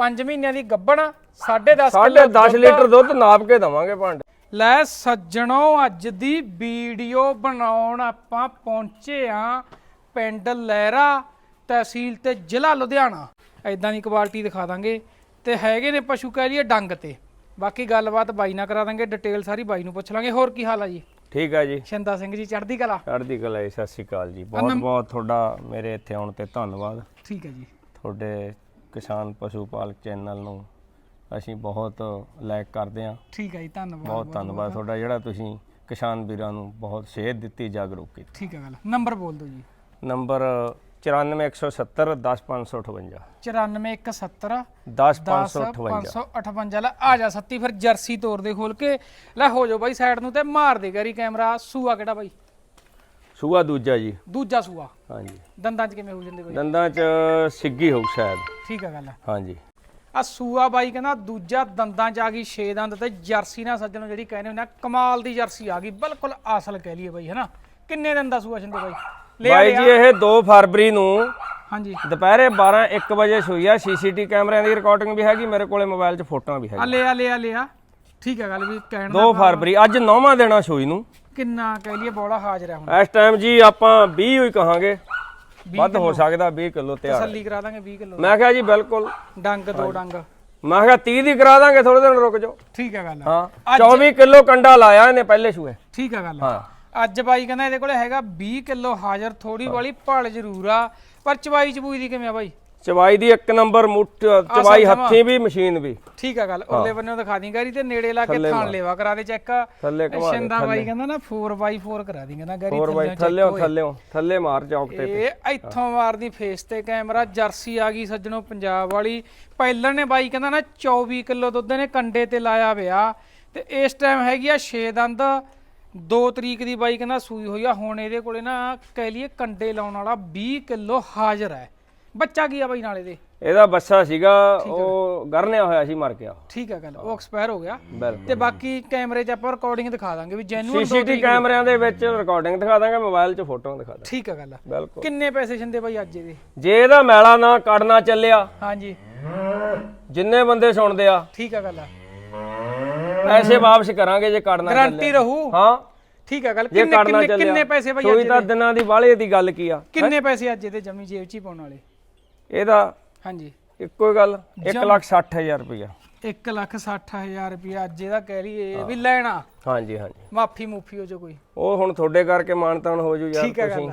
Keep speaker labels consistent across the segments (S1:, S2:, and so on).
S1: 5 ਮਹੀਨਿਆਂ ਦੀ ਗੱਬਣ 10.5
S2: ਸਾਢੇ 10 ਲੀਟਰ ਦੁੱਧ ਨਾਪ ਕੇ ਦਵਾਂਗੇ ਭਾਂਡੇ।
S1: ਲੈ ਸੱਜਣੋ ਅੱਜ ਦੀ ਵੀਡੀਓ ਬਣਾਉਣ ਆਪਾਂ ਪਹੁੰਚੇ ਆ ਪਿੰਡ ਲਹਿਰਾ ਤਹਿਸੀਲ ਤੇ ਜ਼ਿਲ੍ਹਾ ਲੁਧਿਆਣਾ। ਐਦਾਂ ਦੀ ਕੁਆਲਿਟੀ ਦਿਖਾ ਦਾਂਗੇ। ਤੇ ਹੈਗੇ ਨੇ ਪਸ਼ੂ ਕਹਿ ਲਈਏ ਡੰਗ ਤੇ। ਬਾਕੀ ਗੱਲਬਾਤ ਬਾਈ ਨਾਲ ਕਰਾ ਦਾਂਗੇ ਡਿਟੇਲ ਸਾਰੀ ਬਾਈ ਨੂੰ ਪੁੱਛ ਲਾਂਗੇ। ਹੋਰ ਕੀ ਹਾਲ ਆ ਜੀ?
S2: ਠੀਕ ਹੈ ਜੀ।
S1: ਸ਼ਿੰਦਾ ਸਿੰਘ ਜੀ ਚੜ੍ਹਦੀ ਕਲਾ?
S2: ਚੜ੍ਹਦੀ ਕਲਾ ਜੀ ਸਤਿ ਸ਼੍ਰੀ ਅਕਾਲ ਜੀ। ਬਹੁਤ ਬਹੁਤ ਤੁਹਾਡਾ ਮੇਰੇ ਇੱਥੇ ਆਉਣ ਤੇ ਧੰਨਵਾਦ।
S1: ਠੀਕ ਹੈ ਜੀ।
S2: ਤੁਹਾਡੇ ਕਿਸਾਨ ਪਸ਼ੂ ਪਾਲਕ ਚੈਨਲ ਨੂੰ ਅਸੀਂ ਬਹੁਤ ਲਾਇਕ ਕਰਦੇ ਹਾਂ।
S1: ਠੀਕ ਹੈ ਜੀ ਧੰਨਵਾਦ
S2: ਬਹੁਤ ਧੰਨਵਾਦ ਤੁਹਾਡਾ ਜਿਹੜਾ ਤੁਸੀਂ ਕਿਸਾਨ ਵੀਰਾਂ ਨੂੰ ਬਹੁਤ ਸੇਧ ਦਿੱਤੀ ਜਾਗਰੂਕ ਕੀਤੀ।
S1: ਠੀਕ ਹੈ ਗੱਲ ਨੰਬਰ ਬੋਲ ਦਿਓ ਜੀ।
S2: ਨੰਬਰ 94170 10558
S1: 94170
S2: 10558
S1: 558 ਲੈ ਆ ਜਾ ਸੱਤੀ ਫਿਰ ਜਰਸੀ ਤੋੜ ਦੇ ਖੋਲ ਕੇ। ਲੈ ਹੋ ਜਾਓ ਬਾਈ ਸਾਈਡ ਨੂੰ ਤੇ ਮਾਰ ਦੇ ਗਰੀ ਕੈਮਰਾ। ਸੂਆ ਕਿਹੜਾ ਬਾਈ?
S2: ਸੂਆ ਦੂਜਾ ਜੀ।
S1: ਦੂਜਾ ਸੂਆ।
S2: ਹਾਂਜੀ।
S1: ਦੰਦਾਂ 'ਚ ਕਿਵੇਂ ਹੋ ਜਾਂਦੇ ਬਾਈ
S2: ਦੰਦਾਂ 'ਚ ਸਿੱਗੀ ਹੋਊ ਸ਼ਾਇਦ।
S1: ਠੀਕ ਆ ਗੱਲ
S2: ਹਾਂਜੀ।
S1: ਆ ਸੂਆ ਬਾਈ ਕਹਿੰਦਾ ਦੂਜਾ ਦੰਦਾਂ 'ਚ ਆ ਗਈ 6 ਦੰਦ ਤੇ ਜਰਸੀ ਨਾਲ ਸੱਜਣੋ ਜਿਹੜੀ ਕਹਿੰਦੇ ਹੁੰਦੇ ਆ ਕਮਾਲ ਦੀ ਜਰਸੀ ਆ ਗਈ ਬਿਲਕੁਲ ਅਸਲ ਕਹਿ ਲਈਏ ਬਾਈ ਹੈਨਾ? ਕਿੰਨੇ ਦਿਨ ਦਾ ਸੂਆ ਛਿੰਦੇ ਬਾਈ?
S2: ਬਾਈ ਜੀ ਇਹ 2 ਫਰਵਰੀ ਨੂੰ
S1: ਹਾਂਜੀ।
S2: ਦੁਪਹਿਰੇ 12 1 ਵਜੇ ਸੂਈ ਆ। ਸੀਸੀਟੀ ਕੈਮਰਿਆਂ ਦੀ ਰਿਕਾਰਡਿੰਗ ਵੀ ਹੈਗੀ ਮੇਰੇ ਕੋਲੇ ਮੋਬਾਈਲ 'ਚ ਫੋਟੋਆਂ ਵੀ
S1: ਆ
S2: ਹੈਗੀਆਂ।
S1: ਲਿਆ ਲਿਆ ਲਿਆ। ਠੀਕ ਆ ਗੱਲ ਵੀ ਕਹਿਣ
S2: 2 ਫਰਵਰੀ ਅੱਜ 9ਵਾਂ ਦੇਣਾ ਸੂਈ ਨੂੰ।
S1: ਕਿੰਨਾ ਕਹਿ ਲਈਏ ਬੋਲਾ ਹਾਜ਼ਰ ਹੈ ਹੁਣ।
S2: ਇਸ ਟਾਈਮ ਜੀ ਆਪਾਂ 20 ਹੀ ਕਹਾਂਗੇ। ਵੱਧ ਹੋ ਸਕਦਾ 20 ਕਿਲੋ ਤਿਆਰ।
S1: ਤਸੱਲੀ ਕਰਾ ਦਾਂਗੇ 20 ਕਿਲੋ
S2: ਮੈਂ ਕਿਹਾ ਜੀ ਬਿਲਕੁਲ।
S1: ਡੰਗ ਦੋ ਡੰਗ।
S2: ਮੈਂ ਕਿਹਾ 30 ਦੀ ਕਰਾ ਦਾਂਗੇ ਥੋੜੇ ਦਿਨ ਰੁਕ ਜਾਓ।
S1: ਠੀਕ ਆ ਗੱਲ
S2: ਹਾਂ 24 ਕਿਲੋ ਕੰਡਾ ਲਾਇਆ ਇਹਨੇ ਪਹਿਲੇ ਸੂਏ
S1: ਠੀਕ ਆ ਗੱਲ
S2: ਹਾਂ।
S1: ਅੱਜ ਬਾਈ ਕਹਿੰਦਾ ਇਹਦੇ ਕੋਲੇ ਹੈਗਾ 20 ਕਿਲੋ ਹਾਜ਼ਰ ਥੋੜੀ ਵਾਲੀ ਭਲ ਜ਼ਰੂਰ ਆ। ਪਰ ਚਵਾਈ ਚਬੂਈ ਦੀ ਕਿਵੇਂ ਆ ਬਾਈ?
S2: ਚਵਾਈ ਦੀ ਇੱਕ ਨੰਬਰ ਮੁੱਠ ਚਵਾਈ ਹੱਥੀ ਵੀ ਮਸ਼ੀਨ ਵੀ।
S1: ਠੀਕ ਆ ਗੱਲ ਉਹਲੇ ਬੰਨੇ ਦਿਖਾ ਦੀ ਗਾਰੀ ਤੇ ਨੇੜੇ ਲਾ ਕੇ ਥਾਣ ਲੈਵਾ ਕਰਾ ਦੇ ਚੈੱਕ।
S2: ਥੱਲੇ ਘੁਮਾ ਦੇ
S1: ਸ਼ਿੰਦਾ ਬਾਈ ਕਹਿੰਦਾ ਨਾ 4x4 ਕਰਾ ਦੀ ਕਹਿੰਦਾ ਗਾਰੀ
S2: ਥੱਲਿਓ ਥੱਲਿਓ ਥੱਲੇ ਮਾਰ ਚੌਕ ਤੇ
S1: ਇਹ ਇੱਥੋਂ ਮਾਰਦੀ ਫੇਸ ਤੇ ਕੈਮਰਾ ਜਰਸੀ ਆ ਗਈ ਸੱਜਣੋ ਪੰਜਾਬ ਵਾਲੀ। ਪਹਿਲਣ ਨੇ ਬਾਈ ਕਹਿੰਦਾ ਨਾ 24 ਕਿਲੋ ਦੁੱਧ ਨੇ ਕੰਡੇ ਤੇ ਲਾਇਆ ਪਿਆ। ਤੇ ਇਸ ਟਾਈਮ ਹੈਗੀ ਆ 6 ਦੰਦ। 2 ਤਰੀਕ ਦੀ ਬਾਈ ਕਹਿੰਦਾ ਸੂਈ ਹੋਈ ਆ ਹੁਣ ਇਹਦੇ ਕੋਲੇ ਨਾ ਕਹਿ ਲਈਏ ਕੰਡੇ ਲਾਉਣ ਵਾਲਾ 20 ਕਿਲੋ ਹਾਜ਼ਰ ਹੈ। ਬੱਚਾ ਕੀ ਆ ਬਾਈ ਨਾਲ ਇਹਦੇ?
S2: ਇਹਦਾ ਬੱਸਾ ਸੀਗਾ ਉਹ ਗਰਨਿਆ ਹੋਇਆ ਸੀ ਮਰ ਗਿਆ
S1: ਠੀਕ ਹੈ ਗੱਲ ਉਹ ਐਕਸਪਾਇਰ ਹੋ ਗਿਆ। ਤੇ ਬਾਕੀ ਕੈਮਰੇ 'ਚ ਆਪਾਂ ਰਿਕਾਰਡਿੰਗ ਦਿਖਾ ਦਾਂਗੇ ਵੀ ਜੈਨੂਅਲ
S2: ਸੀਸੀਟੀ ਕੈਮਰਿਆਂ ਦੇ ਵਿੱਚ ਰਿਕਾਰਡਿੰਗ ਦਿਖਾ ਦਾਂਗੇ ਮੋਬਾਈਲ 'ਚ ਫੋਟੋਆਂ ਦਿਖਾ ਦਾਂਗੇ।
S1: ਠੀਕ ਹੈ ਗੱਲ।
S2: ਬਿਲਕੁਲ।
S1: ਕਿੰਨੇ ਪੈਸੇ ਛਿੰਦੇ ਬਾਈ ਅੱਜ ਇਹਦੇ?
S2: ਜੇ ਇਹਦਾ ਮੈਲਾ ਨਾ ਕੱਢਣਾ ਚੱਲਿਆ
S1: ਹਾਂਜੀ।
S2: ਜਿੰਨੇ ਬੰਦੇ ਸੁਣਦੇ ਆ
S1: ਠੀਕ ਹੈ ਗੱਲ
S2: ਪੈਸੇ ਵਾਪਸ ਕਰਾਂਗੇ ਜੇ ਕੱਢਣਾ ਚੱਲਿਆ।
S1: ਗਾਰੰਟੀ ਰਹੂ?
S2: ਹਾਂ।
S1: ਠੀਕ ਹੈ ਗੱਲ। ਕਿੰਨੇ ਕਿੰਨੇ ਪੈਸੇ ਬਾਈ ਅੱਜ
S2: ਤਾਂ ਦਿਨਾਂ ਦੀ ਵਾਲੇ ਦੀ ਗੱਲ ਕੀ ਆ
S1: ਕਿੰਨੇ ਪੈਸੇ ਅੱਜ ਇਹਦੇ ਜਮੀ ਜੇਬ 'ਚ ਹੀ ਪਾਉਣ ਵਾਲੇ?
S2: ਇਹਦਾ
S1: ਹਾਂਜੀ।
S2: ਇੱਕੋ ਹੀ ਗੱਲ 1 ਲੱਖ 60000 ਰੁਪਇਆ
S1: 1 ਲੱਖ 60000 ਰੁਪਇਆ ਅੱਜ ਇਹਦਾ ਕਹਿ ਲਈਏ ਵੀ ਲੈਣਾ।
S2: ਹਾਂਜੀ ਹਾਂਜੀ।
S1: ਮਾਫੀ ਮੁਫੀ ਹੋ ਜੋ ਕੋਈ।
S2: ਉਹ ਹੁਣ ਤੁਹਾਡੇ ਕਰਕੇ ਮਾਨਤਾਨ ਹੋ ਜੂ ਯਾਰ
S1: ਠੀਕ ਹੈ ਗੱਲ?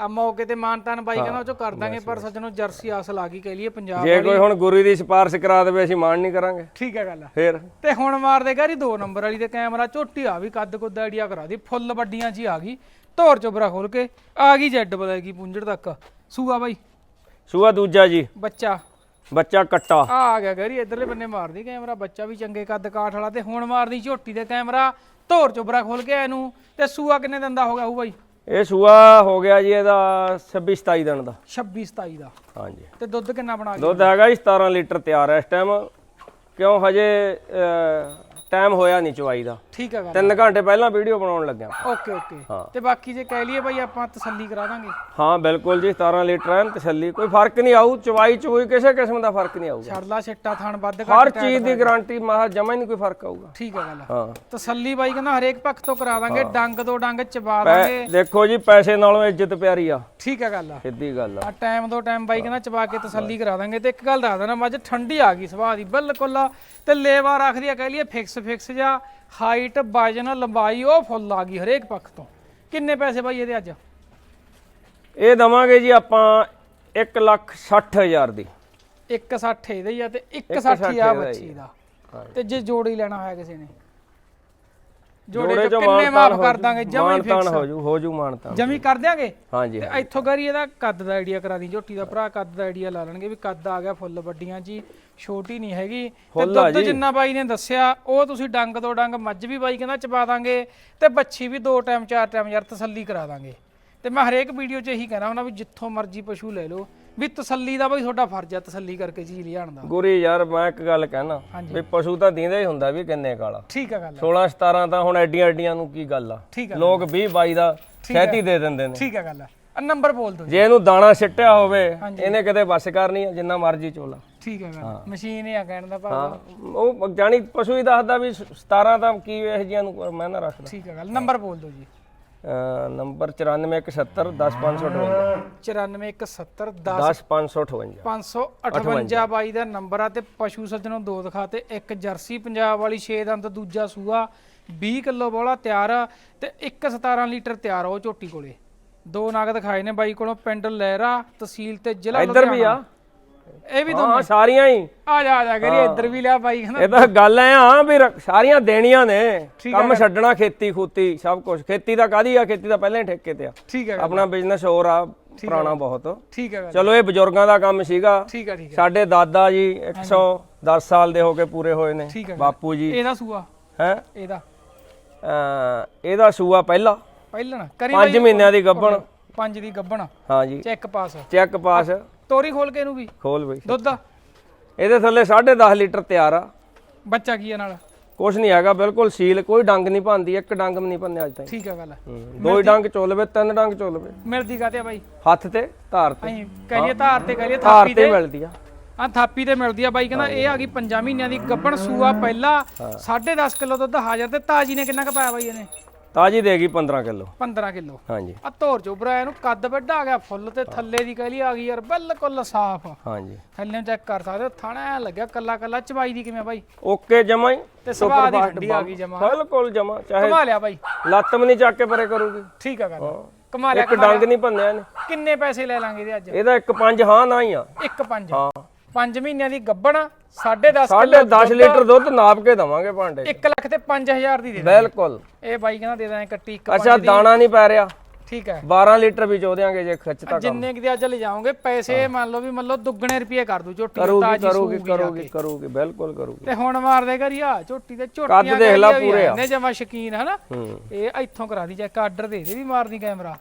S1: ਆ ਮੌਕੇ ਤੇ ਮਾਨਤਾਨ ਬਾਈ ਕਹਿੰਦਾ ਉਹ ਚੋਂ ਕਰ ਦਾਂਗੇ ਪਰ ਸੱਜਣੋ ਜਰਸੀ ਆਸ ਲਾ ਗਈ ਕਹਿ ਲਈਏ ਪੰਜਾਬ
S2: ਜੇ ਕੋਈ ਹੁਣ ਗੁਰੂ ਦੀ ਸਿਫਾਰਿਸ਼ ਕਰਾ ਦੇਵੇ ਅਸੀਂ ਮਾਨ ਨਹੀਂ ਕਰਾਂਗੇ।
S1: ਠੀਕ ਹੈ ਗੱਲ
S2: ਫੇਰ?
S1: ਤੇ ਹੁਣ ਮਾਰ ਦੇ ਗਾਰੀ 2 ਨੰਬਰ ਵਾਲੀ ਤੇ ਕੈਮਰਾ ਝੋਟੀ ਆ ਵੀ ਕੱਦ ਕੁੱਦ ਆਈਡੀਆ ਕਰਾ ਦੀ ਫੁੱਲ ਵੱਡੀਆਂ ਜੀ ਆ ਗਈ ਧੋਰ ਚੋਬਰਾ ਖੋਲ ਕੇ ਆ ਗਈ ਜੈਡ ਬਲੈਗੀ ਪੁੰਜੜ ਤੱਕ। ਸੂਆ ਬਾਈ।
S2: ਸੂਆ ਦੂਜਾ ਜੀ।
S1: ਬੱਚਾ।
S2: ਬੱਚਾ ਕੱਟਾ।
S1: ਆ ਆ ਗਿਆ ਗਰੀ ਇਧਰਲੇ ਬੰਨੇ ਮਾਰਦੀ ਕੈਮਰਾ। ਬੱਚਾ ਵੀ ਚੰਗੇ ਕੱਦ ਕਾਠ ਵਾਲਾ ਤੇ ਹੁਣ ਮਾਰਦੀ ਝੋਟੀ ਦੇ ਕੈਮਰਾ। ਧੋਰ ਚੋਬਰਾ ਖੋਲ ਕੇ ਇਹਨੂੰ। ਤੇ ਸੂਆ ਕਿੰਨੇ ਦਿਨ ਦਾ ਹੋ ਗਿਆ ਉਹ ਬਾਈ?
S2: ਇਹ ਸੂਆ ਹੋ ਗਿਆ ਜੀ ਇਹਦਾ 26 27 ਦਿਨ ਦਾ।
S1: 26 27 ਦਾ।
S2: ਹਾਂਜੀ।
S1: ਤੇ ਦੁੱਧ ਕਿੰਨਾ ਬਣਾ ਗਿਆ
S2: ਦੁੱਧ ਹੈਗਾ ਜੀ 17 ਲੀਟਰ ਤਿਆਰ ਹੈ ਇਸ ਟਾਈਮ ਕਿਉਂ ਹਜੇ ਟਾਈਮ ਹੋਇਆ ਨਹੀਂ ਚਵਾਈ ਦਾ।
S1: ਠੀਕ ਹੈ ਗੱਲ
S2: 3 ਘੰਟੇ ਪਹਿਲਾਂ ਵੀਡੀਓ ਬਣਾਉਣ ਲੱਗਿਆ।
S1: Okay okay. ਤੇ ਬਾਕੀ ਜੇ ਕਹਿ ਲਈਏ ਬਾਈ ਆਪਾਂ ਤਸੱਲੀ ਕਰਾ ਦਾਂਗੇ।
S2: ਹਾਂ ਬਿਲਕੁਲ ਜੀ 17 ਲੀਟਰ ਐਨ ਤਸੱਲੀ। ਕੋਈ ਫ਼ਰਕ ਨਹੀਂ ਆਊ ਚਵਾਈ ਚੋਈ ਕਿਸੇ ਕਿਸਮ ਦਾ ਫ਼ਰਕ ਨਹੀਂ ਆਊਗਾ।
S1: ਛੱਡ ਲਾ ਛਿੱਟਾ ਥਣ ਵੱਧ
S2: ਹਰ
S1: ਘੱਟ
S2: ਚੀਜ਼ ਦੀ ਗਾਰੰਟੀ ਮਹਾ ਜਮਾ ਨਹੀਂ ਕੋਈ ਫ਼ਰਕ ਆਊਗਾ।
S1: ਠੀਕ ਹੈ ਗੱਲ
S2: ਹਾਂ।
S1: ਤਸੱਲੀ ਬਾਈ ਕਹਿੰਦਾ ਹਰੇਕ ਪੱਖ ਤੋਂ ਕਰਾ ਦਾਂਗੇ ਡੰਗ ਤੋਂ ਡੰਗ
S2: ਪੈ-
S1: ਦਾਂਗੇ
S2: ਦੇਖੋ ਜੀ ਪੈਸੇ ਨਾਲੋਂ ਇੱਜ਼ਤ ਪਿਆਰੀ ਆ।
S1: ਠੀਕ ਹੈ ਗੱਲ
S2: ਸਿੱਧੀ ਗੱਲ ਆ।
S1: ਆ ਟਾਈਮ ਤੋਂ ਟਾਈਮ ਬਾਈ ਕਹਿੰਦਾ ਚਬਾ ਕੇ ਤਸੱਲੀ ਕਰਾ ਦਾਂਗੇ। ਤੇ ਇੱਕ ਗੱਲ ਦੱਸ ਦੇਣਾ ਮੱਝ ਠੰਡੀ ਆ ਗਈ ਸੁਭਾਅ ਦੀ ਬਿਲਕੁਲ ਤੇ ਲੇਵਾ ਰੱਖਦੀ ਆ ਕਹਿ ਲਈਏ ਫਿਕਸ ਫਿਕਸ ਜਾਂ ਹਾਈਟ ਵਜਨ ਲੰਬਾਈ ਉਹ ਫੁੱਲ ਆ ਗਈ ਹਰੇਕ ਪੱਖ ਤੋਂ। ਕਿੰਨੇ ਪੈਸੇ ਬਾਈ ਇਹਦੇ ਅੱਜ?
S2: ਇਹ ਦਵਾਂਗੇ ਜੀ ਆਪਾਂ 1 ਲੱਖ 60 ਹਜ਼ਾਰ ਦੀ।
S1: 160 ਇਹਦੇ ਹੀ ਆ ਤੇ 160 ਆ ਬੱਚੀ ਦਾ। ਤੇ ਜੇ ਜੋੜੀ ਲੈਣਾ ਹੋਇਆ ਕਿਸੇ ਨੇ?
S2: ਜੋੜੇ ਚੋਂ
S1: ਕਿੰਨੇ ਮਾਫ ਕਰ ਦਾਂਗੇ ਜਮੀ
S2: ਮਾਨਤਾਨ
S1: ਫਿਕਸ
S2: ਹੋ ਜੂ ਹੋ ਜੂ ਮਾਨਤਾਨ
S1: ਜਮੀ ਕਰ ਦਿਆਂਗੇ?
S2: ਹਾਂਜੀ
S1: ਤੇ ਇੱਥੋਂ ਕਰੀ ਇਹਦਾ ਕੱਦ ਦਾ ਆਈਡੀਆ ਕਰਾ ਦੀ ਝੋਟੀ ਦਾ ਭਰਾ ਕੱਦ ਦਾ ਆਈਡੀਆ ਲਾ ਲੈਣਗੇ ਵੀ ਕੱਦ ਆ ਗਿਆ ਫੁੱਲ ਵੱਡੀਆਂ ਜੀ ਛੋਟੀ ਨਹੀਂ ਹੈਗੀ। ਤੇ ਦੁੱਧ। ਜਿੰਨਾ ਬਾਈ ਨੇ ਦੱਸਿਆ ਉਹ ਤੁਸੀਂ ਡੰਗ ਤੋਂ ਡੰਗ ਮੱਝ ਵੀ ਬਾਈ ਕਹਿੰਦਾ ਚਪਾ ਦਾਂਗੇ ਤੇ ਬੱਚੀ ਵੀ ਦੋ ਟਾਈਮ ਚਾਰ ਟਾਈਮ ਯਾਰ ਤਸੱਲੀ ਕਰਾ ਦਾਂਗੇ। ਤੇ ਮੈਂ ਹਰੇਕ ਵੀਡੀਓ 'ਚ ਇਹੀ ਕਹਿਣਾ ਹੁੰਦਾ ਵੀ ਜਿੱਥੋਂ ਮਰਜ਼ੀ ਪਸ਼ੂ ਲੈ ਲਓ ਵੀ ਤਸੱਲੀ ਦਾ ਬਾਈ ਤੁਹਾਡਾ ਫਰਜ਼ ਆ ਤਸੱਲੀ ਕਰਕੇ ਚੀਜ਼ ਲਿਆਉਣ ਦਾ।
S2: ਗੁਰੀ ਯਾਰ ਮੈਂ ਇੱਕ ਗੱਲ ਕਹਿਣਾ। ਵੀ ਪਸ਼ੂ ਤਾਂ ਦੀਂਦਾ ਹੀ ਹੁੰਦਾ ਵੀ ਕਿੰਨੇ ਕਾਲਾ।
S1: ਠੀਕ ਆ ਗੱਲ
S2: 16 17 ਤਾਂ ਹੁਣ ਐਡੀਆਂ ਐਡੀਆਂ ਨੂੰ ਕੀ ਗੱਲ ਆ?
S1: ਠੀਕ ਆ
S2: ਲੋਕ 20 22 ਦਾ ਛੇਤੀ ਦੇ ਦਿੰਦੇ ਨੇ।
S1: ਠੀਕ ਆ ਗੱਲ ਆ। ਨੰਬਰ ਬੋਲ ਦਿਓ ਜੀ।
S2: ਇਹਨੂੰ ਦਾਣਾ ਸਿੱਟਿਆ ਹੋਵੇ ਇਹਨੇ ਕਦੇ ਵਸ ਕਰਨੀ ਆ ਜਿੰਨਾ ਮਰਜ਼ੀ ਚੋਲਾ।
S1: ਠੀਕ ਹੈ ਗੱਲ ਮਸ਼ੀਨ ਹੀ ਆ ਕਹਿਣ ਦਾ ਭਾਵ।
S2: ਉਹ ਜਾਣੀ ਪਸ਼ੂ ਹੀ ਦੱਸਦਾ ਵੀ 17 ਤਾਂ ਕੀ ਇਹ ਜਿਹੀਆਂ ਨੂੰ ਮੈਂ ਨਾ ਰੱਖਦਾ।
S1: ਠੀਕ ਹੈ ਗੱਲ ਨੰਬਰ ਬੋਲ ਦਿਓ ਜੀ।
S2: ਨੰਬਰ 94170 10558
S1: 94170 10
S2: 10558
S1: 558 ਬਾਈ ਦਾ ਨੰਬਰ ਆ ਤੇ ਪਸ਼ੂ ਸੱਜਣੋਂ ਦੋ ਦਿਖਾਤੇ ਇੱਕ ਜਰਸੀ ਪੰਜਾਬ ਵਾਲੀ 6 ਦੰਦ ਦੂਜਾ ਸੂਆ 20 ਕਿਲੋ ਬੋਲਾ ਤਿਆਰ ਤੇ ਇੱਕ 17 ਲੀਟਰ ਤਿਆਰ ਉਹ ਝੋਟੀ ਕੋਲੇ। ਦੋ ਨਗ ਦਿਖਾਏ ਨੇ ਬਾਈ ਕੋਲੋਂ ਪਿੰਡ ਲਹਿਰਾ ਤਹਿਸੀਲ ਤੇ ਜ਼ਿਲ੍ਹਾ
S2: ਇੱਧਰ ਵੀ ਆ।
S1: ਲੁਧਿਆਣਾ। ਇਹ ਵੀ
S2: ਹਾਂ ਸਾਰੀਆਂ ਹੀ।
S1: ਆ ਜਾ ਆ ਜਾ ਕਰੀ ਇੱਧਰ ਵੀ ਲਿਆ ਬਾਈ ਕਹਿੰਦਾ
S2: ਇਹ ਤਾਂ ਗੱਲ ਐ ਆ ਵੀ ਸਾਰੀਆਂ ਦੇਣੀਆਂ ਨੇ। ਕੰਮ ਛੱਡਣਾ ਖੇਤੀ ਖੂਤੀ ਸਭ ਕੁਝ ਖੇਤੀ ਦਾ ਕਾਦੀ ਆ? ਖੇਤੀ ਦਾ ਪਹਿਲਾਂ ਹੀ ਠੇਕੇ ਤੇ ਆ।
S1: ਠੀਕ ਹੈ
S2: ਆਪਣਾ ਬਿਜ਼ਨਸ ਹੋਰ ਆ ਪੁਰਾਣਾ ਬਹੁਤ।
S1: ਠੀਕ ਹੈ
S2: ਚਲੋ ਇਹ ਬਜ਼ੁਰਗਾਂ ਦਾ ਕੰਮ ਸੀਗਾ।
S1: ਠੀਕ ਹੈ ਠੀਕ ਹੈ
S2: ਸਾਡੇ ਦਾਦਾ ਜੀ 110 ਸਾਲ ਦੇ ਹੋ ਕੇ ਪੂਰੇ ਹੋਏ ਨੇ। ਬਾਪੂ ਜੀ।
S1: ਇਹਦਾ ਸੂਆ?
S2: ਹੈ?
S1: ਇਹਦਾ?
S2: ਇਹਦਾ ਸੂਆ ਪਹਿਲਾ।
S1: ਪਹਿਲਣ ਕਰੀ
S2: 5 ਮਹੀਨਿਆਂ ਦੀ ਗੱਭਣ।
S1: ਪੰਜ ਦੀ ਗੱਬਣ
S2: ਹਾਂ ਜੀ।
S1: ਚੈੱਕ ਪਾਸ
S2: ਚੈੱਕ ਪਾਸ
S1: ਤੋਰੀ ਖੋਲ ਕੇ ਇਹਨੂੰ ਵੀ?
S2: ਖੋਲ ਬਈ।
S1: ਦੁੱਧ ਦਾ?
S2: ਇਹਦੇ ਥੱਲੇ 10.5 ਲੀਟਰ ਤਿਆਰ ਆ।
S1: ਬੱਚਾ ਕੀ ਆ ਨਾਲ?
S2: ਕੁਛ ਨਹੀਂ ਹੈਗਾ ਬਿਲਕੁਲ ਸੀਲ ਕੋਈ ਡੰਗ ਨਹੀਂ ਭੰਦੀ ਇੱਕ ਡੰਗ ਵੀ ਨਹੀਂ ਭੰਨਿਆ ਅੱਜ ਤਾਈਂ।
S1: ਠੀਕ ਹੈ ਗੱਲ
S2: ਦੋ ਹੀ ਡੰਗ ਚੋਲਵੇ ਤਿੰਨ ਡੰਗ ਚੋਲਵੇ
S1: ਮਿਲਦੀ ਕਾਤੇ ਆ ਬਾਈ?
S2: ਹੱਥ ਤੇ ਧਾਰ ਤੇ।
S1: ਅਸੀਂ ਕਰੀਏ ਧਾਰ ਤੇ ਕਰੀਏ
S2: ਧਾਰ
S1: ਥਾਪੀ
S2: ਤੇ
S1: ਤੇ।
S2: ਮਿਲਦੀ ਆ।
S1: ਆ ਥਾਪੀ ਤੇ ਮਿਲਦੀ ਆ ਬਾਈ ਕਹਿੰਦਾ ਇਹ ਆ ਗਈ 5 ਮਹੀਨਿਆਂ ਦੀ ਗੱਬਣ ਸੂਆ ਪਹਿਲਾ। 10.5 ਕਿਲੋ ਦੁੱਧ ਹਾਜ਼ਰ ਤੇ ਤਾਜੀ ਨੇ ਕਿੰਨਾ ਕ ਪਾਇਆ ਬਾਈ ਇਹਨੇ?
S2: ਤਾਜੀ ਦੇਗੀ 15 ਕਿਲੋ।
S1: 15 ਕਿਲੋ।
S2: ਹਾਂਜੀ।
S1: ਆ ਧੋਰ ਚੋਬਰਾ ਇਹਨੂੰ ਕੱਦ ਵੱਡਾ ਆ ਗਿਆ ਫੁੱਲ ਤੇ ਥੱਲੇ ਦੀ ਕਹਿ ਲਈ ਆ ਗਈ ਯਾਰ ਬਿਲਕੁਲ ਸਾਫ਼।
S2: ਹਾਂਜੀ।
S1: ਥੱਲੇ ਚੈੱਕ ਕਰ ਸਕਦੇ ਹੋ ਥਾਣਾ ਲੱਗਿਆ ਕੱਲਾ ਕੱਲਾ ਚਬਾਈ ਦੀ ਕਿਵੇਂ ਬਾਈ?
S2: ਓਕੇ ਜਮਾ ਹੀ।
S1: ਤੇ ਸੁਭਾਅ ਦੀ ਠੰਡੀ ਆ ਗਈ ਜਮਾ।
S2: ਬਿਲਕੁਲ ਜਮਾ ਚਾਹੇ
S1: ਕਮਾ ਲਿਆ ਬਾਈ।
S2: ਲੱਤ ਵੀ ਨਹੀਂ ਚੱਕ ਕੇ ਪਰੇ ਕਰੂਗੀ।
S1: ਠੀਕ ਆ ਗੱਲ ਕਮਾ ਲਿਆ
S2: ਇੱਕ ਡੰਗ ਨਹੀਂ ਭੰਨਿਆ ਇਹਨੇ।
S1: ਕਿੰਨੇ ਪੈਸੇ ਲੈ ਲਾਂਗੇ ਇਹਦੇ ਅੱਜ?
S2: ਇਹਦਾ ਇੱਕ ਪੰਜ ਹਾਂ ਨਾ ਹੀ ਆ।
S1: ਇੱਕ ਪੰਜ।
S2: ਹਾਂ।
S1: 5 ਮਹੀਨਿਆਂ ਦੀ ਗੱਬਣ 10.5
S2: ਸਾਢੇ 10 ਲੀਟਰ ਦੁੱਧ ਨਾਪ ਕੇ ਦਵਾਂਗੇ ਭਾਂਡੇ 'ਚ।
S1: 1 ਲੱਖ ਤੇ 5000 ਦੀ ਦੇ ਦੇ
S2: ਬਿਲਕੁਲ।
S1: ਇਹ ਬਾਈ ਕਹਿੰਦਾ ਦੇ ਦਾਂ ਕੱਟੀ ਇੱਕ
S2: ਅੱਛਾ ਦਾਣਾ ਨਹੀਂ ਪੈ ਰਿਹਾ।
S1: ਠੀਕ ਹੈ।
S2: 12 ਲੀਟਰ ਵੀ ਚੋ ਜੇ ਖਿੱਚ ਤੱਕ
S1: ਜਿੰਨੇ ਕਿ ਅੱਜ ਲੈ ਜਾਓਗੇ ਪੈਸੇ ਮੰਨ ਲਓ ਵੀ ਮੰਨ ਲਓ ਦੁੱਗਣੇ ਰੁਪਏ ਕਰ ਦੂ ਝੋਟੀ
S2: ਕਰੂਗੀ ਕਰੂਗੀ
S1: ਸੂਗੀ ਜਾ
S2: ਕਰੂਗੀ
S1: ਕੇ।
S2: ਕਰੂਗੀ ਬਿਲਕੁਲ ਕਰੂਗੀ।
S1: ਤੇ ਹੁਣ ਮਾਰਦੇ ਕਰੀਆ ਝੋਟੀ ਤੇ ਝੋਟੀਆਂ
S2: ਦੇਖ ਲਾ ਪੂਰੇ ਆ।
S1: ਨੇ ਜਮਾ ਸ਼ਕੀਨ ਹਨਾ? ਇਹ ਇੱਥੋਂ ਕਰਾ ਦੀ ਚੈੱਕ ਆਰਡਰ ਦੇ ਦੇ ਵੀ ਮਾਰਦੀ ਕੈਮਰਾ।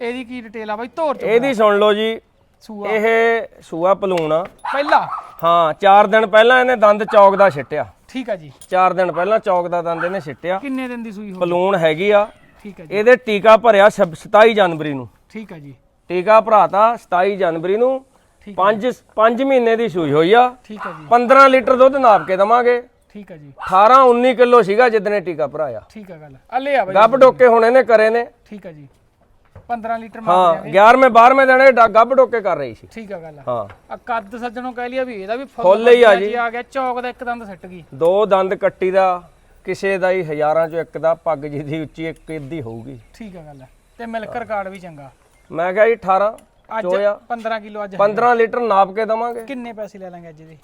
S1: ਇਹਦੀ ਕੀ ਡਿਟੇਲ ਆ ਬਾਈ? ਧੋਰ ਚ
S2: ਇਹਦੀ ਸੁਣ ਲਓ ਜੀ
S1: ਸੂਆ।
S2: ਇਹ ਸੂਆ ਪਲੂਣ ਆ।
S1: ਪਹਿਲਾ?
S2: ਹਾਂ 4 ਦਿਨ ਪਹਿਲਾਂ ਇਹਨੇ ਦੰਦ ਚੌਕ ਦਾ ਛਿੱਟਿਆ।
S1: ਠੀਕ ਆ ਜੀ।
S2: 4 ਦਿਨ ਪਹਿਲਾਂ ਚੌਕ ਦਾ ਦੰਦ ਇਹਨੇ ਛਿੱਟਿਆ।
S1: ਕਿੰਨੇ ਦਿਨ ਦੀ ਸੂਈ ਹੋ
S2: ਪਲੂਣ ਹੈਗੀ ਆ।
S1: ਠੀਕ ਆ ਜੀ।
S2: ਇਹਦੇ ਟੀਕਾ ਭਰਿਆ ਸਬ- 27 ਜਨਵਰੀ ਨੂੰ।
S1: ਠੀਕ ਆ ਜੀ।
S2: ਟੀਕਾ ਭਰਾਤਾ 27 ਜਨਵਰੀ ਨੂੰ।
S1: ਠੀਕ
S2: 5 5 ਮਹੀਨੇ ਦੀ ਸੂਈ ਹੋਈ ਆ।
S1: ਠੀਕ ਆ ਜੀ।
S2: 15 ਲੀਟਰ ਦੁੱਧ ਨਾਪ ਕੇ ਦਵਾਂਗੇ।
S1: ਠੀਕ ਆ ਜੀ।
S2: 18 19 ਕਿਲੋ ਸੀਗਾ ਜਿੱਦਨੇ ਟੀਕਾ ਭਰਾਇਆ।
S1: ਠੀਕ ਆ ਗੱਲ। ਅੱਲੇ ਆ ਬਾਈ।
S2: ਗੱਬ ਡੋਕੇ ਹੁਣ ਇਹਨੇ ਕਰੇ ਨੇ।
S1: ਠੀਕ ਆ ਜੀ। 15 ਲੀਟਰ ਮਾਰ
S2: ਹਾਂ 11ਵੇਂ 12ਵੇਂ ਦਿਨ ਇਹ ਡਾ- ਡੋਕੇ ਕਰ ਰਹੀ ਸੀ।
S1: ਠੀਕ ਆ ਗੱਲ
S2: ਹਾਂ।
S1: ਆ ਕੱਦ ਸੱਜਣੋਂ ਕਹਿ ਲਿਆ ਵੀ ਇਹਦਾ ਵੀ
S2: ਫੁੱਲ ਹੀ ਆ
S1: ਜੀ। ਆ ਗਿਆ ਚੌਕ ਦਾ ਇੱਕ ਦੰਦ ਸੱਟ ਗਈ।
S2: ਦੋ ਦੰਦ ਕੱਟੀ ਦਾ ਕਿਸੇ ਦਾ ਹੀ ਹਜ਼ਾਰਾਂ ਚੋਂ ਇੱਕ ਦਾ ਪੱਗ ਜੀ ਦੀ ਉੱਚੀ ਇੱਕ ਇੱਦੀ ਹੋਊਗੀ।
S1: ਠੀਕ ਆ ਗੱਲ ਤੇ ਮਿਲਕ ਰਿਕਾਰਡ ਵੀ ਚੰਗਾ।
S2: ਮੈਂ ਕਿਹਾ ਜੀ 18
S1: ਅੱਜ
S2: ਚੋਇਆ।
S1: 15 ਕਿਲੋ ਅੱਜ
S2: 15 ਲੀਟਰ ਨਾਪ ਕੇ ਦਵਾਂਗੇ।
S1: ਕਿੰਨੇ ਪੈਸੇ ਲੈ ਲਾਂਗੇ ਅੱਜ ਦੇ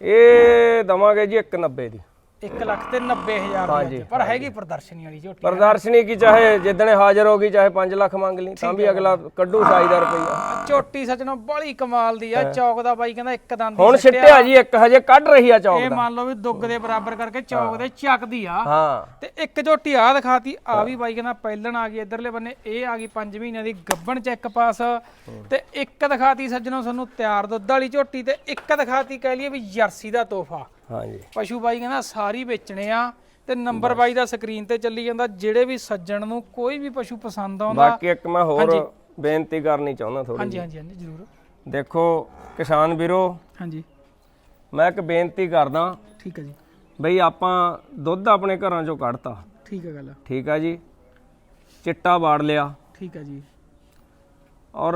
S2: ਇਹ ਦਵਾਂਗੇ ਜੀ 190 ਦੀ।
S1: 1 ਲੱਖ ਤੇ 90000 ਦੀ ਅੱਜ। ਪਰ ਹੈਗੀ ਪ੍ਰਦਰਸ਼ਨੀ ਵਾਲੀ ਝੋਟੀ।
S2: ਪ੍ਰਦਰਸ਼ਨੀ ਕੀ ਚਾਹੇ ਜਿੱਦਣੇ ਹਾਜ਼ਰ ਹੋ ਗਈ ਚਾਹੇ 5 ਲੱਖ ਮੰਗ ਲਈ ਤਾਂ ਵੀ ਅਗਲਾ ਕੱਢੂ ਸਾਈ ਦਾ ਰੁਪਈਆ।
S1: ਝੋਟੀ ਸੱਜਣੋਂ ਬੜੀ ਕਮਾਲ ਦੀ ਆ ਚੌਕ ਦਾ ਬਾਈ ਕਹਿੰਦਾ ਇੱਕ ਦੰਦ
S2: ਹੁਣ ਛਿੱਟਿਆ ਜੀ ਇੱਕ ਹਜੇ ਕੱਢ ਰਹੀ ਆ ਚੌਕ
S1: ਇਹ ਮੰਨ ਲਓ ਵੀ ਦੁੱਗ ਦੇ ਬਰਾਬਰ ਕਰਕੇ ਚੌਕ ਦੇ ਚੱਕਦੀ ਆ।
S2: ਹਾਂ।
S1: ਤੇ ਇੱਕ ਝੋਟੀ ਆ ਦਿਖਾਤੀ ਆ ਵੀ ਬਾਈ ਕਹਿੰਦਾ ਪਹਿਲਣ ਆ ਗਈ ਇਧਰਲੇ ਬੰਨੇ ਇਹ ਆ ਗਈ 5 ਮਹੀਨਿਆਂ ਦੀ ਗੱਬਣ ਚੈੱਕ ਪਾਸ ਤੇ ਇੱਕ ਦਿਖਾਤੀ ਸੱਜਣੋਂ ਸਾਨੂੰ ਤਿਆਰ ਦੁੱਧ ਵਾਲੀ ਝੋਟੀ ਤੇ ਇੱਕ ਦਿਖਾਤੀ ਕਹਿ ਲਈਏ ਵੀ ਜਰਸੀ ਦਾ ਤੋਹਫਾ।
S2: ਹਾਂ ਜੀ।
S1: ਪਸ਼ੂ ਬਾਈ ਕਹਿੰਦਾ ਸਾਰੀ ਵੇਚਣੇ ਆ ਤੇ ਨੰਬਰ ਬਾਈ ਦਾ ਸਕਰੀਨ ਤੇ ਚੱਲੀ ਜਾਂਦਾ ਜਿਹੜੇ ਵੀ ਸੱਜਣ ਨੂੰ ਕੋਈ ਵੀ ਪਸ਼ੂ ਪਸੰਦ ਆਉਂਦਾ।
S2: ਬਾਕੀ ਇੱਕ ਮੈਂ ਹੋਰ ਬੇਨਤੀ ਕਰਨੀ ਚਾਹੁੰਦਾ ਥੋੜੀ
S1: ਹਾਂਜੀ ਹਾਂਜੀ ਹਾਂਜੀ ਜ਼ਰੂਰ।
S2: ਦੇਖੋ ਕਿਸਾਨ ਵੀਰੋ
S1: ਹਾਂਜੀ।
S2: ਮੈਂ ਇੱਕ ਬੇਨਤੀ ਕਰਦਾ।
S1: ਠੀਕ ਹੈ ਜੀ।
S2: ਬਈ ਆਪਾਂ ਦੁੱਧ ਆਪਣੇ ਘਰਾਂ ਚੋਂ ਕੱਢਤਾ।
S1: ਠੀਕ ਹੈ ਗੱਲ।
S2: ਠੀਕ ਆ ਜੀ। ਚਿੱਟਾ ਬਾੜ ਲਿਆ।
S1: ਠੀਕ ਹੈ ਜੀ।
S2: ਔਰ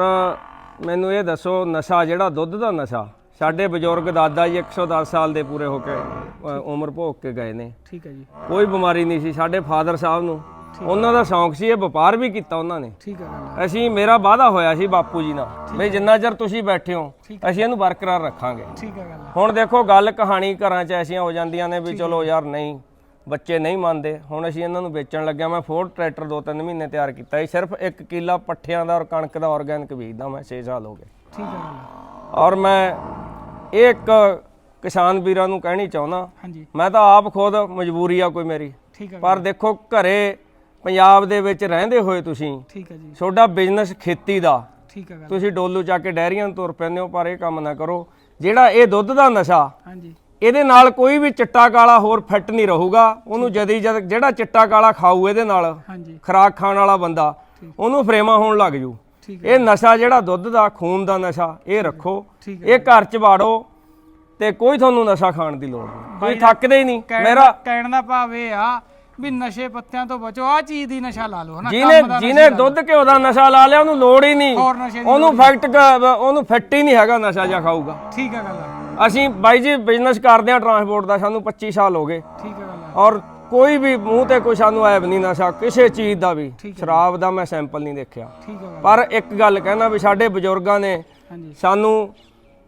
S2: ਮੈਨੂੰ ਇਹ ਦੱਸੋ ਨਸ਼ਾ ਜਿਹੜਾ ਦੁੱਧ ਦਾ ਨਸ਼ਾ ਸਾਡੇ ਬਜ਼ੁਰਗ ਦਾਦਾ ਜੀ 110 ਸਾਲ ਦੇ ਪੂਰੇ ਹੋ ਕੇ ਅ, ਉਮਰ ਭੋਗ ਕੇ ਗਏ ਨੇ।
S1: ਠੀਕ ਹੈ ਜੀ।
S2: ਕੋਈ ਬਿਮਾਰੀ ਨਹੀਂ ਸੀ ਸਾਡੇ ਫਾਦਰ ਸਾਹਿਬ ਨੂੰ ਉਹਨਾਂ ਦਾ ਸ਼ੌਂਕ ਸੀ ਇਹ ਵਪਾਰ ਵੀ ਕੀਤਾ ਉਹਨਾਂ ਨੇ।
S1: ਠੀਕ ਹੈ ਗੱਲ
S2: ਅਸੀਂ ਮੇਰਾ ਵਾਅਦਾ ਹੋਇਆ ਸੀ ਬਾਪੂ ਜੀ ਨਾਲ ਬਈ ਜਿੰਨਾ ਚਿਰ ਤੁਸੀਂ ਬੈਠੇ ਹੋ ਅਸੀਂ ਇਹਨੂੰ ਬਰਕਰਾਰ ਰੱਖਾਂਗੇ।
S1: ਠੀਕ ਹੈ ਗੱਲ
S2: ਹੁਣ ਦੇਖੋ ਗੱਲ ਕਹਾਣੀ ਘਰਾਂ 'ਚ ਐਸੀਆਂ ਹੋ ਜਾਂਦੀਆਂ ਨੇ ਵੀ ਚਲੋ ਯਾਰ ਨਹੀਂ ਬੱਚੇ ਨਹੀਂ ਮੰਨਦੇ। ਹੁਣ ਅਸੀਂ ਇਹਨਾਂ ਨੂੰ ਵੇਚਣ ਲੱਗਿਆ ਮੈਂ ਫੋਰਡ ਟਰੈਕਟਰ ਦੋ ਤਿੰਨ ਮਹੀਨੇ ਤਿਆਰ ਕੀਤਾ ਸੀ ਸਿਰਫ 1 ਕਿੱਲਾ ਪੱਠਿਆਂ ਦਾ ਔਰ ਕਣਕ ਦਾ ਆਰਗੈਨਿਕ ਬੀਜਦਾ ਮੈਂ 6 ਸਾਲ ਹੋ ਗਏ।
S1: ਠੀਕ ਹੈ ਗੱਲ
S2: ਔਰ ਮੈਂ ਇਹ ਇੱਕ ਕਿਸਾਨ ਵੀਰਾਂ ਨੂੰ ਕਹਿਣੀ ਚਾਹੁੰਦਾ
S1: ਹਾਂਜੀ।
S2: ਮੈਂ ਤਾਂ ਆਪ ਖੁਦ ਮਜਬੂਰੀ ਆ ਕੋਈ ਮੇਰੀ।
S1: ਠੀਕ ਹੈ
S2: ਪਰ ਦੇਖੋ ਘਰੇ ਪੰਜਾਬ ਦੇ ਵਿੱਚ ਰਹਿੰਦੇ ਹੋਏ ਤੁਸੀਂ
S1: ਠੀਕ ਹੈ ਜੀ।
S2: ਤੁਹਾਡਾ ਬਿਜ਼ਨਸ ਖੇਤੀ ਦਾ।
S1: ਠੀਕ ਹੈ ਗੱਲ।
S2: ਤੁਸੀਂ ਡੋਲੂ ਚੱਕ ਕੇ ਡੈਰੀਆਂ ਨੂੰ ਤੁਰ ਪੈਂਦੇ ਹੋ ਪਰ ਇਹ ਕੰਮ ਨਾ ਕਰੋ। ਜਿਹੜਾ ਇਹ ਦੁੱਧ ਦਾ ਨਸ਼ਾ
S1: ਹਾਂਜੀ।
S2: ਇਹਦੇ ਨਾਲ ਕੋਈ ਵੀ ਚਿੱਟਾ ਕਾਲਾ ਹੋਰ ਫਿੱਟ ਨਹੀਂ ਰਹੂਗਾ। ਉਹਨੂੰ ਜਦੀ ਜਦ ਜਿਹੜਾ ਚਿੱਟਾ ਕਾਲਾ ਖਾਊ ਇਹਦੇ ਨਾਲ
S1: ਹਾਂਜੀ।
S2: ਖਰਾਕ ਖਾਣ ਵਾਲਾ ਬੰਦਾ ਉਹਨੂੰ ਫਰੇਮਾ ਹੋਣ ਲੱਗ ਜੂ।
S1: ਠੀਕ
S2: ਇਹ ਨਸ਼ਾ ਜਿਹੜਾ ਦੁੱਧ ਦਾ ਖੂਨ ਦਾ ਨਸ਼ਾ ਇਹ ਰੱਖੋ। ਇਹ ਘਰ ਚ ਵਾੜੋ ਤੇ ਕੋਈ ਤੁਹਾਨੂੰ ਨਸ਼ਾ ਖਾਣ ਦੀ ਲੋੜ ਨਹੀਂ। ਕੋਈ ਥੱਕਦੇ ਹੀ ਨਹੀਂ। ਮੇਰਾ
S1: ਕਹਿਣ ਦਾ ਭਾਵ ਇਹ ਆ ਵੀ ਨਸ਼ੇ ਪੱਤਿਆਂ ਤੋਂ ਬਚੋ ਆ ਚੀਜ਼ ਦੀ ਨਸ਼ਾ ਲਾ ਲਓ ਹਨਾ
S2: ਜਿਹਨੇ ਜਿਹਨੇ ਦੁੱਧ ਘਿਓ ਦਾ ਨਸ਼ਾ ਲਾ ਲਿਆ ਉਹਨੂੰ ਲੋੜ ਹੀ ਨਹੀਂ।
S1: ਹੋਰ ਨਸ਼ੇ ਦੀ
S2: ਉਹਨੂੰ ਫੈਕਟ ਉਹਨੂੰ ਫਿੱਟ ਹੀ ਨਹੀਂ ਹੈਗਾ ਨਸ਼ਾ ਜਾਂ ਖਾਊਗਾ।
S1: ਠੀਕ ਹੈ ਗੱਲ
S2: ਅਸੀਂ ਬਾਈ ਜੀ ਬਿਜ਼ਨਸ ਕਰਦੇ ਆ ਟਰਾਂਸਪੋਰਟ ਦਾ ਸਾਨੂੰ 25 ਸਾਲ ਹੋ ਗਏ।
S1: ਠੀਕ ਹੈ ਗੱਲ।
S2: ਔਰ ਕੋਈ ਵੀ ਮੂੰਹ ਤੇ ਕੋਈ ਸਾਨੂੰ ਐਬ ਨਹੀਂ ਨਸ਼ਾ ਕਿਸੇ ਚੀਜ਼ ਦਾ ਵੀ। ਸ਼ਰਾਬ ਦਾ ਮੈਂ ਸੈਂਪਲ ਨਹੀਂ ਦੇਖਿਆ। ਪਰ ਇੱਕ ਗੱਲ ਕਹਿਣਾ ਵੀ ਸਾਡੇ ਬਜ਼ੁਰਗਾਂ ਨੇ ਸਾਨੂੰ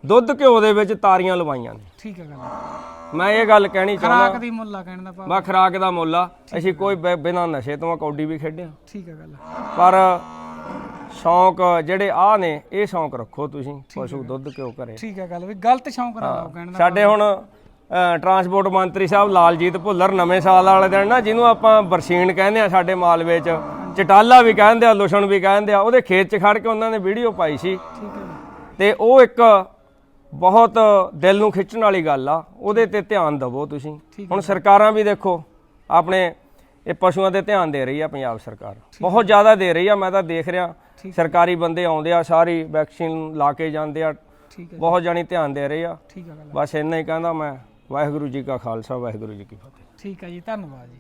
S2: ਦੁੱਧ ਘਿਓ ਦੇ ਵਿੱਚ ਤਾਰੀਆਂ ਲਵਾਈਆਂ ਨੇ।
S1: ਠੀਕ ਹੈ ਗੱਲ।
S2: ਮੈਂ ਇਹ ਗੱਲ ਕਹਿਣੀ ਚਾਹੁੰਦਾ।
S1: ਖਰਾਕ ਦੀ ਮੁੱਲਾ ਕਹਿਣ ਦਾ ਭਾਵ।
S2: ਬਾ ਖਰਾਕ ਦਾ ਮੁੱਲ ਆ। ਅਸੀਂ ਕੋਈ ਬਿ- ਬਿਨਾਂ ਨਸ਼ੇ ਤੋਂ ਕੌਡੀ ਵੀ ਖੇਡਿਆ।
S1: ਠੀਕ ਹੈ ਗੱਲ।
S2: ਪਰ ਸ਼ੌਂਕ ਜਿਹੜੇ ਆ ਨੇ ਇਹ ਸ਼ੌਂਕ ਰੱਖੋ ਤੁਸੀਂ। ਪਸ਼ੂ ਦੁੱਧ ਘਿਓ ਘਰੇ
S1: ਠੀਕ ਹੈ ਗੱਲ ਵੀ ਗਲਤ ਸ਼ੌਂਕ ਨਾ ਲਾਓ ਕਹਿਣ ਦਾ
S2: ਸਾਡੇ ਹੁਣ ਅ, ਟਰਾਂਸਪੋਰਟ ਮੰਤਰੀ ਸਾਹਿਬ ਲਾਲਜੀਤ ਭੁੱਲਰ ਨਵੇਂ ਸਾਲ ਵਾਲੇ ਦਿਨ ਨਾ ਜਿਹਨੂੰ ਆਪਾਂ ਬਰਸੀਨ ਕਹਿੰਦੇ ਆ ਸਾਡੇ ਮਾਲਵੇ ਚ ਚਟਾਲਾ ਵੀ ਕਹਿੰਦੇ ਆ ਲੁਛਣ ਵੀ ਕਹਿੰਦੇ ਆ ਉਹਦੇ ਖੇਤ 'ਚ ਖੜ ਕੇ ਉਹਨਾਂ ਨੇ ਵੀਡੀਓ ਪਾਈ ਸੀ।
S1: ਠੀਕ ਹੈ ਜੀ।
S2: ਤੇ ਉਹ ਇੱਕ ਬਹੁਤ ਦਿਲ ਨੂੰ ਖਿੱਚਣ ਵਾਲੀ ਗੱਲ ਆ ਉਹਦੇ ਤੇ ਧਿਆਨ ਦਿਵੋ ਤੁਸੀਂ। ਹੁਣ ਸਰਕਾਰਾਂ ਵੀ ਦੇਖੋ ਆਪਣੇ ਇਹ ਪਸ਼ੂਆਂ ਤੇ ਧਿਆਨ ਦੇ ਰਹੀ ਆ ਪੰਜਾਬ ਸਰਕਾਰ। ਬਹੁਤ ਜ਼ਿਆਦਾ ਦੇ ਰਹੀ ਆ ਮੈਂ ਤਾਂ ਦੇਖ ਰਿਹਾ ਸਰਕਾਰੀ ਬੰਦੇ ਆਉਂਦੇ ਆ ਸਾਰੀ ਵੈਕਸੀਨ ਲਾ ਕੇ ਜਾਂਦੇ ਆ ਬਹੁਤ ਜਾਣੀ ਧਿਆਨ ਦੇ ਰਹੇ
S1: ਆ।
S2: ਬਸ ਇੰਨਾ ਹੀ ਕਹਿੰਦਾ ਮੈਂ ਵਾਹਿਗੁਰੂ ਜੀ ਕਾ ਖਾਲਸਾ ਵਾਹਿਗੁਰੂ ਜੀ ਕੀ ਫਤਿਹ।
S1: ਠੀਕ ਹੈ ਜੀ ਧੰਨਵਾਦ ਜੀ।